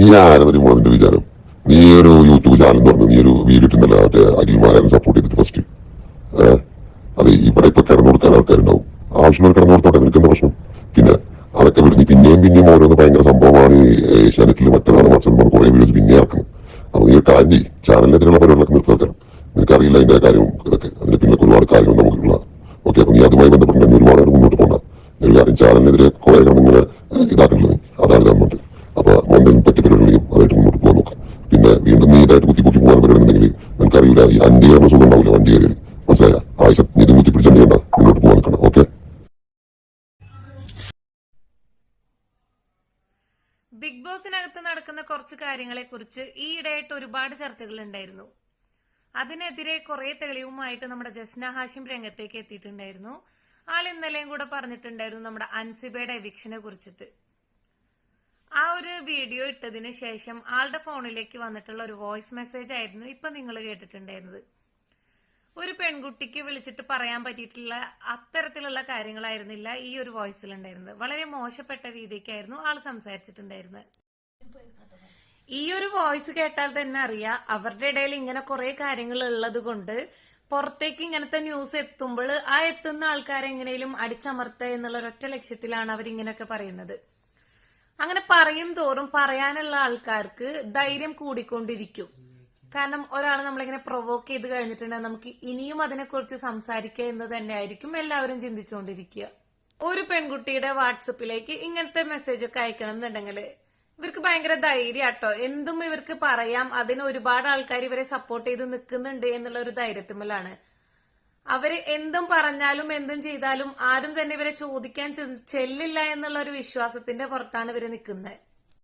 നീ ആരാ വരുമ്പോൾ നിന്റെ വിചാരം. നീ ഒരു യൂട്യൂബ് ചാനൽ പറഞ്ഞു നീ ഒരു വീഡിയോ ഇട്ടുന്നല്ല മറ്റേ അഖിൽമാരെ സപ്പോർട്ട് ചെയ്തിട്ട് ഫസ്റ്റ് അത് ഇവിടെ ഇപ്പൊ കിടന്നു കൊടുക്കാൻ ആൾക്കാരുണ്ടാവും. ആവശ്യമുള്ള കിടന്നു കൊടുത്തോട്ടെ നിനക്കെന്താ പ്രശ്നം? പിന്നെ അതൊക്കെ വിടുന്നു പിന്നെയും പിന്നെയും ഓരോന്ന് ഭയങ്കര സംഭവമാണ് ഏഷ്യാനെറ്റിൽ മറ്റേതാണ് മറ്റൊന്നും കുറെ വീഡിയോസ് പിന്നെ ആക്കണം അപ്പൊ നീ കാര്യം ചെയ്യ് ചാനലിനെതിരെയുള്ള പരിപാടികളൊക്കെ നിർത്താൻ നിനക്കറിയില്ല അതിന്റെ കാര്യവും ഇതൊക്കെ. അതിന്റെ പിന്നെ ഒരുപാട് കാര്യങ്ങൾ നമുക്കുള്ള ഓക്കെ അപ്പൊ നീ അതുമായി ബന്ധപ്പെട്ട് ഒരുപാട് മുന്നോട്ട് പോകണ്ട നീ ഒരു കാര്യം ചാനലിനെതിരെ കുറെ ഇങ്ങനെ ഇതാക്കുന്നത് അതാണ് ഗവൺമെന്റ് അപ്പൊ മോന്തെങ്കിലും പറ്റിയ പരിപാടികളെയും അതായിട്ട് മുന്നോട്ട് പോകാൻ നോക്കാം പിന്നെ വീണ്ടും കുത്തി പൊക്കി പോകാൻ പരിപാടിയുണ്ടെങ്കിൽ നിനക്കറിയില്ല ഈ അണ്ടി കയറുന്ന സുഖം ഉണ്ടാവില്ല വണ്ടി കയറി മനസ്സിലായ? ആയിഷ നീ ഇത് കുത്തിപ്പിടിച്ചാൽ നീ മുന്നോട്ട് പോകാൻ നിൽക്കണം ഓക്കെ? ബിഗ് ബോസിനകത്ത് നടക്കുന്ന കുറച്ച് കാര്യങ്ങളെ കുറിച്ച് ഈയിടെയായിട്ട് ഒരുപാട് ചർച്ചകൾ ഉണ്ടായിരുന്നു. അതിനെതിരെ കുറെ തെളിവുമായിട്ട് നമ്മുടെ ജസ്ന ഹാഷിം രംഗത്തേക്ക് എത്തിയിട്ടുണ്ടായിരുന്നു. ആൾ ഇന്നലെയും കൂടെ പറഞ്ഞിട്ടുണ്ടായിരുന്നു നമ്മുടെ അൻസിബയുടെ എവിക്ഷനെ കുറിച്ചിട്ട്. ആ ഒരു വീഡിയോ ഇട്ടതിന് ശേഷം ആളുടെ ഫോണിലേക്ക് വന്നിട്ടുള്ള ഒരു വോയിസ് മെസ്സേജ് ആയിരുന്നു ഇപ്പൊ നിങ്ങൾ കേട്ടിട്ടുണ്ടായിരുന്നത്. ഒരു പെൺകുട്ടിക്ക് വിളിച്ചിട്ട് പറയാൻ പറ്റിയിട്ടുള്ള അത്തരത്തിലുള്ള കാര്യങ്ങളായിരുന്നില്ല ഈ ഒരു വോയിസിൽ ഉണ്ടായിരുന്നത്. വളരെ മോശപ്പെട്ട രീതിക്കായിരുന്നു ആൾ സംസാരിച്ചിട്ടുണ്ടായിരുന്നത്. ഈ ഒരു വോയിസ് കേട്ടാൽ തന്നെ അറിയാം അവരുടെ ഇടയിൽ ഇങ്ങനെ കുറെ കാര്യങ്ങൾ ഉള്ളത് കൊണ്ട് പുറത്തേക്ക് ഇങ്ങനത്തെ ന്യൂസ് എത്തുമ്പോൾ ആ എത്തുന്ന ആൾക്കാരെ എങ്ങനെയും അടിച്ചമർത്തുക എന്നുള്ള ഒരൊറ്റ ലക്ഷ്യത്തിലാണ് അവർ ഇങ്ങനെയൊക്കെ പറയുന്നത്. അങ്ങനെ പറയും തോറും പറയാനുള്ള ആൾക്കാർക്ക് ധൈര്യം കൂടിക്കൊണ്ടിരിക്കും. കാരണം ഒരാൾ നമ്മളിങ്ങനെ പ്രൊവോക്ക് ചെയ്ത് കഴിഞ്ഞിട്ടുണ്ടെങ്കിൽ നമുക്ക് ഇനിയും അതിനെക്കുറിച്ച് സംസാരിക്കുക എന്ന് തന്നെയായിരിക്കും എല്ലാവരും ചിന്തിച്ചുകൊണ്ടിരിക്കുക. ഒരു പെൺകുട്ടിയുടെ വാട്സപ്പിലേക്ക് ഇങ്ങനത്തെ മെസ്സേജ് ഒക്കെ അയക്കണം എന്നുണ്ടെങ്കിൽ ഇവർക്ക് ഭയങ്കര ധൈര്യാട്ടോ എന്തും ഇവർക്ക് പറയാം. അതിന് ഒരുപാട് ആൾക്കാർ ഇവരെ സപ്പോർട്ട് ചെയ്ത് നിൽക്കുന്നുണ്ട് എന്നുള്ള ഒരു ധൈര്യത്തിമലാണ് അവർ എന്തും പറഞ്ഞാലും എന്തും ചെയ്താലും ആരും തന്നെ ഇവരെ ചോദിക്കാൻ ചെല്ലില്ല എന്നുള്ള ഒരു വിശ്വാസത്തിന്റെ പുറത്താണ് ഇവർ നിൽക്കുന്നത്